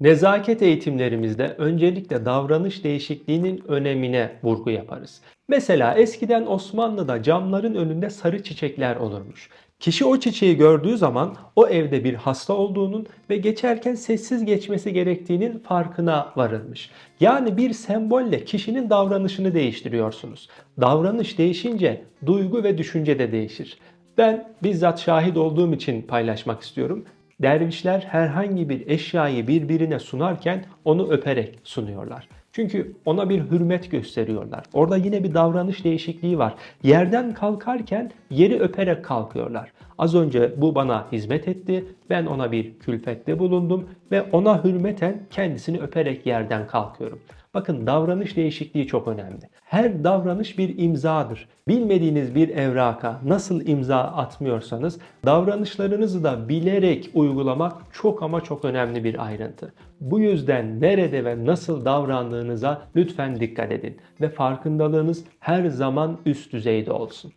Nezaket eğitimlerimizde öncelikle davranış değişikliğinin önemine vurgu yaparız. Mesela eskiden Osmanlı'da camların önünde sarı çiçekler olurmuş. Kişi o çiçeği gördüğü zaman o evde bir hasta olduğunun ve geçerken sessiz geçmesi gerektiğinin farkına varılmış. Yani bir sembolle kişinin davranışını değiştiriyorsunuz. Davranış değişince duygu ve düşünce de değişir. Ben bizzat şahit olduğum için paylaşmak istiyorum. Dervişler herhangi bir eşyayı birbirine sunarken onu öperek sunuyorlar. Çünkü ona bir hürmet gösteriyorlar. Orada yine bir davranış değişikliği var. Yerden kalkarken yeri öperek kalkıyorlar. Az önce bu bana hizmet etti. Ben ona bir külfette bulundum ve ona hürmeten kendisini öperek yerden kalkıyorum. Bakın davranış değişikliği çok önemli. Her davranış bir imzadır. Bilmediğiniz bir evraka nasıl imza atmıyorsanız davranışlarınızı da bilerek uygulamak çok ama çok önemli bir ayrıntı. Bu yüzden nerede ve nasıl davrandığınıza lütfen dikkat edin ve farkındalığınız her zaman üst düzeyde olsun.